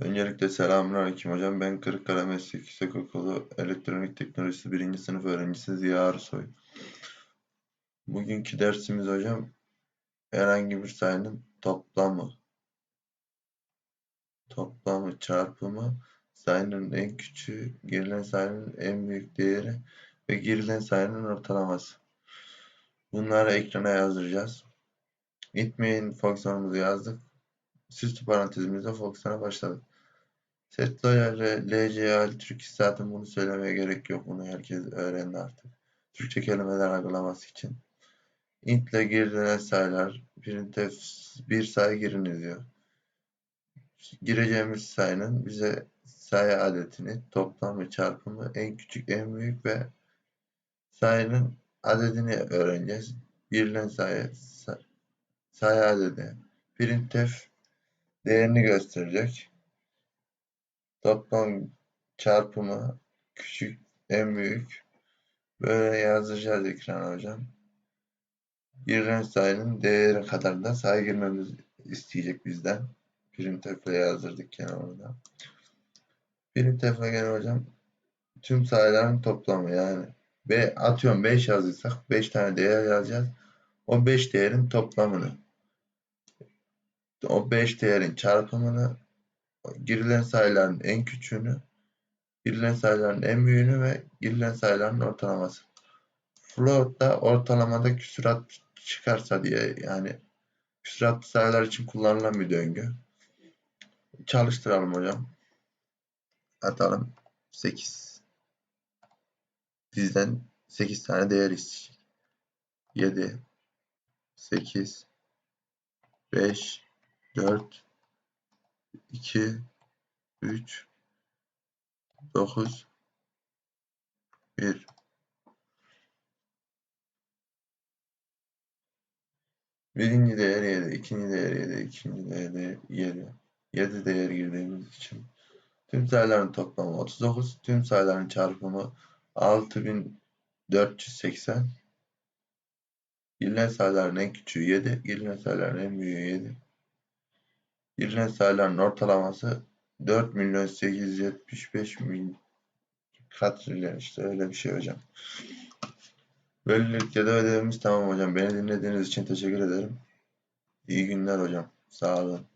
Öncelikle selamünaleyküm hocam. Ben Kırıkkale Meslek Yüksekokulu Elektronik Teknolojisi 1. sınıf öğrencisi Ziya Arsoy. Bugünkü dersimiz hocam herhangi bir sayının toplamı, toplamı, çarpımı, sayının en küçüğü, girilen sayının en büyük değeri ve girilen sayının ortalaması. Bunları ekrana yazdıracağız. İtmeyin fonksiyonumuzu yazdık. Süslü parantezimizde fonksiyona başladık. Set loyal LCA Türk zaten bunu söylemeye gerek yok. Bunu herkes öğrendi artık. Türkçe kelimeler algılaması için. int ile girilen sayılar printf bir sayı giriniz diyor. Gireceğimiz sayının bize sayı adetini, toplamı, çarpımı, en küçük, en büyük ve sayının adedini öğreneceğiz. Girilen sayı, sayı adedi. Printf değerini gösterecek. Toplam çarpımı küçük en büyük böyle yazdıracağız ekrana hocam. Girilen sayının değeri kadar da sayı girmemiz isteyecek bizden. Printf'le yazdırdık kenarında. Printf'le gene hocam tüm sayıların toplamı yani ve atıyorum 5 yazdıysak 5 tane değer yazacağız. O 5 değerin toplamını o 5 değerin çarpımını girilen sayıların en küçüğünü, girilen sayıların en büyüğünü ve girilen sayıların ortalaması. Float'ta ortalamada küsurat çıkarsa diye yani küsuratlı sayılar için kullanılan bir döngü. Çalıştıralım hocam. Atalım 8. Bizden 8 tane değer isteyecek. 7 8 5 4 2 3 9 1 Birinci değer 7, ikinci değer 7, ikinci değer 7. 7 değer girdiğimiz için tüm sayıların toplamı 39, tüm sayıların çarpımı 6480. Girilen sayıların en küçüğü 7, girilen sayıların en büyüğü 7. Girilen sayıların ortalaması 4 milyon 875 bin katrilyon işte öyle bir şey hocam. Böylelikle de ödevimiz tamam hocam. Beni dinlediğiniz için teşekkür ederim. İyi günler hocam. Sağ olun.